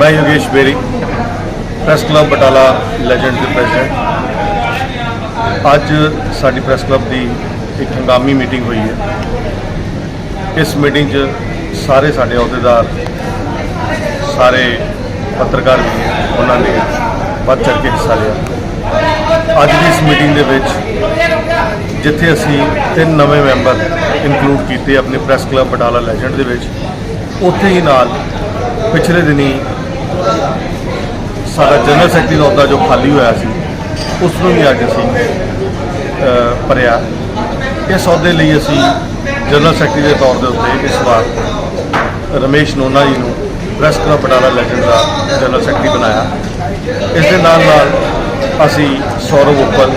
ਮੈਂ Yogesh Beri, press club Batala legend ਦੇ president ਅੱਜ ਸਾਡੀ ਪ੍ਰੈਸ ਕਲੱਬ ਦੀ ਇੱਕ ਹੰਗਾਮੀ ਮੀਟਿੰਗ ਹੋਈ ਹੈ। ਇਸ ਮੀਟਿੰਗ 'ਚ ਸਾਰੇ ਸਾਡੇ ਅਹੁਦੇਦਾਰ, ਸਾਰੇ ਪੱਤਰਕਾਰ ਵੀ ਉਹਨਾਂ ਨੇ ਵੱਧ ਚੜ੍ਹ ਕੇ ਹਿੱਸਾ ਲਿਆ। ਅੱਜ ਦੀ ਇਸ ਮੀਟਿੰਗ ਦੇ ਵਿੱਚ ਜਿੱਥੇ ਅਸੀਂ ਤਿੰਨ ਨਵੇਂ ਮੈਂਬਰ ਇਨਕਲੂਡ ਕੀਤੇ ਆਪਣੇ ਪ੍ਰੈਸ ਕਲੱਬ ਬਟਾਲਾ ਲੈਜੈਂਡ ਦੇ ਵਿੱਚ, ਉੱਥੇ ਹੀ ਨਾਲ ਪਿਛਲੇ ਦਿਨੀ ਸਾਡਾ ਜਨਰਲ ਸੈਕਟਰੀ ਦਾ ਅਹੁਦਾ ਜੋ ਖਾਲੀ ਹੋਇਆ ਸੀ ਉਸ ਨੂੰ ਵੀ ਅੱਜ ਅਸੀਂ ਭਰਿਆ। ਇਸ ਅਹੁਦੇ ਲਈ ਅਸੀਂ ਜਨਰਲ ਸੈਕਟਰੀ ਦੇ ਤੌਰ ਦੇ ਉੱਤੇ ਇਸ ਵਾਰ ਰਮੇਸ਼ ਨੋਨਾ ਜੀ ਨੂੰ ਪ੍ਰੈਸ ਕਲੱਬ ਬਟਾਲਾ ਲੈਜੈਂਡ ਦਾ ਜਨਰਲ ਸੈਕਟਰੀ ਬਣਾਇਆ। ਇਸ ਦੇ ਨਾਲ ਨਾਲ ਅਸੀਂ ਸੌਰਵ ਉੱਪਲ,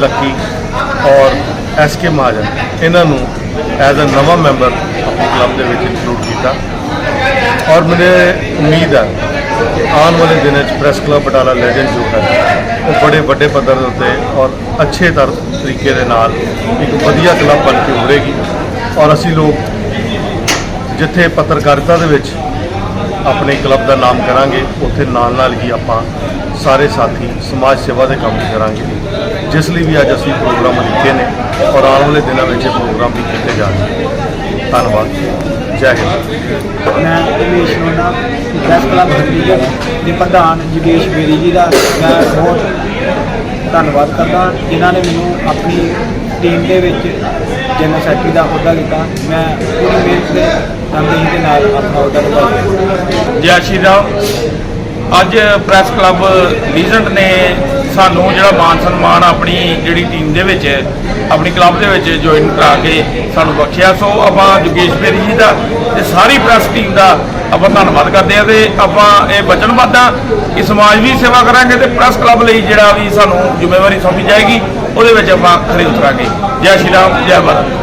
ਲੱਕੀ ਔਰ ਐਸ ਕੇ ਮਹਾਜਨ, ਇਹਨਾਂ ਨੂੰ ਐਜ਼ ਅ ਨਵਾਂ ਮੈਂਬਰ ਆਪਣੇ ਕਲੱਬ ਦੇ ਵਿੱਚ ਇਨਕਲੂਡ ਕੀਤਾ। ਔਰ ਮੈਨੂੰ ਉਮੀਦ ਹੈ ਆਉਣ ਵਾਲੇ ਦਿਨਾਂ 'ਚ ਪ੍ਰੈਸ ਕਲੱਬ ਬਟਾਲਾ ਲੈਜੈਂਡ ਜੋ ਹੈ, ਉਹ ਬੜੇ ਵੱਡੇ ਪੱਧਰ ਦੇ ਉੱਤੇ ਔਰ ਅੱਛੇ ਤਰ, ਤਰੀਕੇ ਦੇ ਨਾਲ ਇੱਕ ਵਧੀਆ ਕਲੱਬ ਬਣ ਕੇ ਉਭਰੇਗੀ। ਔਰ ਅਸੀਂ ਲੋਕ ਜਿੱਥੇ ਪੱਤਰਕਾਰਿਤਾ ਦੇ ਵਿੱਚ ਆਪਣੇ ਕਲੱਬ ਦਾ ਨਾਮ ਕਰਾਂਗੇ, ਉੱਥੇ ਨਾਲ ਨਾਲ ਹੀ ਆਪਾਂ ਸਾਰੇ ਸਾਥੀ ਸਮਾਜ ਸੇਵਾ ਦੇ ਕੰਮ ਵੀ ਕਰਾਂਗੇ। ਜਿਸ ਲਈ ਵੀ ਅੱਜ ਅਸੀਂ ਪ੍ਰੋਗਰਾਮ ਲਿਖੇ ਨੇ ਔਰ ਆਉਣ ਵਾਲੇ ਦਿਨਾਂ ਵਿੱਚ ਇਹ ਪ੍ਰੋਗਰਾਮ ਵੀ ਕੀਤੇ ਜਾਣਗੇ। ਧੰਨਵਾਦ। ਜੈ ਹਿੰਦ ਮੈਂ ਰਮੇਸ਼ ਨੋਨਾ ਪ੍ਰੈਸ ਕਲੱਬ ਹਕੀਕਤ ਦੇ ਪ੍ਰਧਾਨ ਜਗੇਸ਼ ਬੇਰੀ ਜੀ ਦਾ ਮੈਂ ਬਹੁਤ ਧੰਨਵਾਦ ਕਰਦਾ। ਜਿਨ੍ਹਾਂ ਨੇ ਮੈਨੂੰ ਆਪਣੀ ਟੀਮ ਦੇ ਵਿੱਚ ਜਨਰਲ ਸੈਕਟਰੀ ਦਾ ਅਹੁਦਾ ਦਿੱਤਾ। ਮੈਂ ਪੂਰੀ ਮਿਹਨਤ ਦੇ ਤਨਦੇਹੀ ਦੇ ਨਾਲ ਆਪਣਾ ਅਹੁਦਾ ਨਿਭਾਇਆ ਜੈ ਸ਼੍ਰੀ ਰਾਮ। ਅੱਜ ਪ੍ਰੈਸ ਕਲੱਬ ਲੀਜੈਂਡ ਨੇ ਸਾਨੂੰ ਜਿਹੜਾ ਮਾਨ ਸਨਮਾਨ ਆਪਣੀ ਜਿਹੜੀ ਟੀਮ ਦੇ ਵਿੱਚ, ਆਪਣੀ ਕਲੱਬ ਦੇ ਵਿੱਚ ਜੁਆਇਨ ਕਰਾ ਕੇ ਸਾਨੂੰ ਬਖਸ਼ਿਆ। ਸੋ ਆਪਾਂ ਜੋਗੇਸ਼ ਬੇਰੀ ਜੀ ਦਾ ਤੇ ਸਾਰੀ ਪ੍ਰੈਸ ਟੀਮ ਦਾ ਆਪਾਂ ਧੰਨਵਾਦ ਕਰਦੇ ਹਾਂ ਤੇ ਆਪਾਂ ਇਹ ਵਚਨਬੱਧ ਹਾਂ ਕਿ ਸਮਾਜ ਵੀ ਸੇਵਾ ਕਰਾਂਗੇ ਤੇ ਪ੍ਰੈਸ ਕਲੱਬ ਲਈ ਜਿਹੜਾ ਵੀ ਸਾਨੂੰ ਜ਼ਿੰਮੇਵਾਰੀ ਸੌਂਪੀ ਜਾਏਗੀ, ਉਹਦੇ ਵਿੱਚ ਆਪਾਂ ਖਰੇ ਉਤਰਾਂਗੇ। ਜੈ ਸ਼੍ਰੀ ਰਾਮ, ਜੈ ਭਾਰਤ।